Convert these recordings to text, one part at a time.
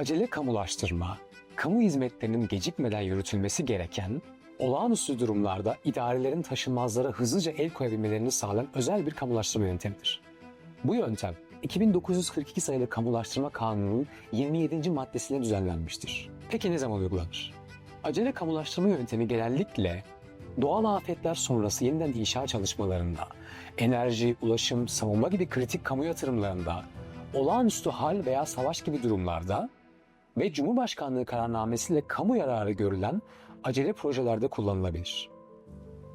acele kamulaştırma, kamu hizmetlerinin gecikmeden yürütülmesi gereken, olağanüstü durumlarda idarelerin taşınmazlara hızlıca el koyabilmelerini sağlayan özel bir kamulaştırma yöntemidir. Bu yöntem 2942 sayılı Kamulaştırma Kanunu'nun 27. maddesine düzenlenmiştir. Peki ne zaman uygulanır? Acele kamulaştırma yöntemi genellikle doğal afetler sonrası yeniden inşa çalışmalarında, enerji, ulaşım, savunma gibi kritik kamu yatırımlarında, olağanüstü hal veya savaş gibi durumlarda ve Cumhurbaşkanlığı kararnamesiyle kamu yararı görülen acele projelerde kullanılabilir.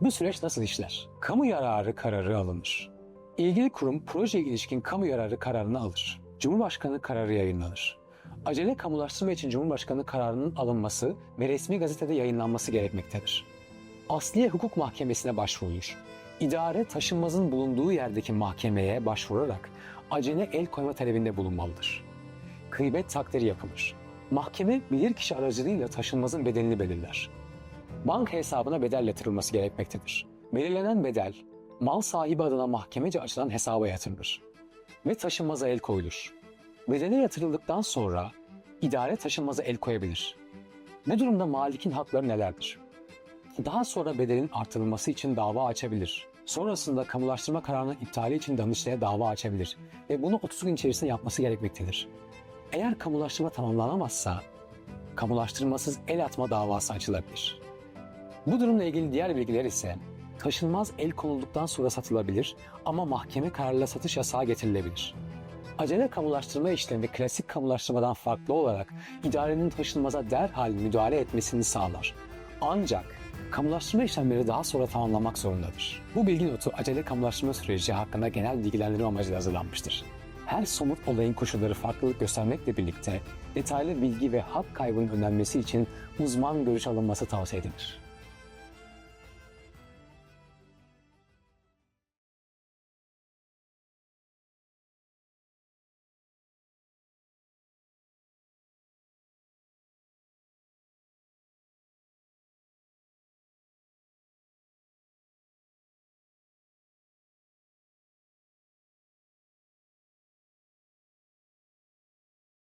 Bu süreç nasıl işler? Kamu yararı kararı alınır. İlgili kurum projeye ilişkin kamu yararı kararını alır. Cumhurbaşkanı kararı yayınlanır. Acele kamulaştırma için Cumhurbaşkanı kararının alınması ve resmi gazetede yayınlanması gerekmektedir. Asliye Hukuk Mahkemesi'ne başvurulur. İdare taşınmazın bulunduğu yerdeki mahkemeye başvurarak acele el koyma talebinde bulunmalıdır. Kıybet takdiri yapılır. Mahkeme bilirkişi aracılığıyla taşınmazın bedelini belirler. Banka hesabına bedel yatırılması gerekmektedir. Belirlenen bedel, mal sahibi adına mahkemece açılan hesaba yatırılır ve taşınmaza el koyulur. Bedele yatırıldıktan sonra idare taşınmaza el koyabilir. Ne durumda malikin hakları nelerdir? Daha sonra bedelin artırılması için dava açabilir. Sonrasında kamulaştırma kararının iptali için Danıştay'a dava açabilir ve bunu 30 gün içerisinde yapması gerekmektedir. Eğer kamulaştırma tamamlanamazsa kamulaştırmasız el atma davası açılabilir. Bu durumla ilgili diğer bilgiler ise taşınmaz el konulduktan sonra satılabilir ama mahkeme kararıyla satış yasağı getirilebilir. Acele kamulaştırma işlemi klasik kamulaştırmadan farklı olarak idarenin taşınmaza derhal müdahale etmesini sağlar. Ancak kamulaştırma işlemleri daha sonra tamamlanmak zorundadır. Bu bilgi notu acele kamulaştırma süreci hakkında genel bilgilendirme amacıyla hazırlanmıştır. Her somut olayın koşulları farklılık göstermekle birlikte detaylı bilgi ve hak kaybının önlenmesi için uzman görüş alınması tavsiye edilir.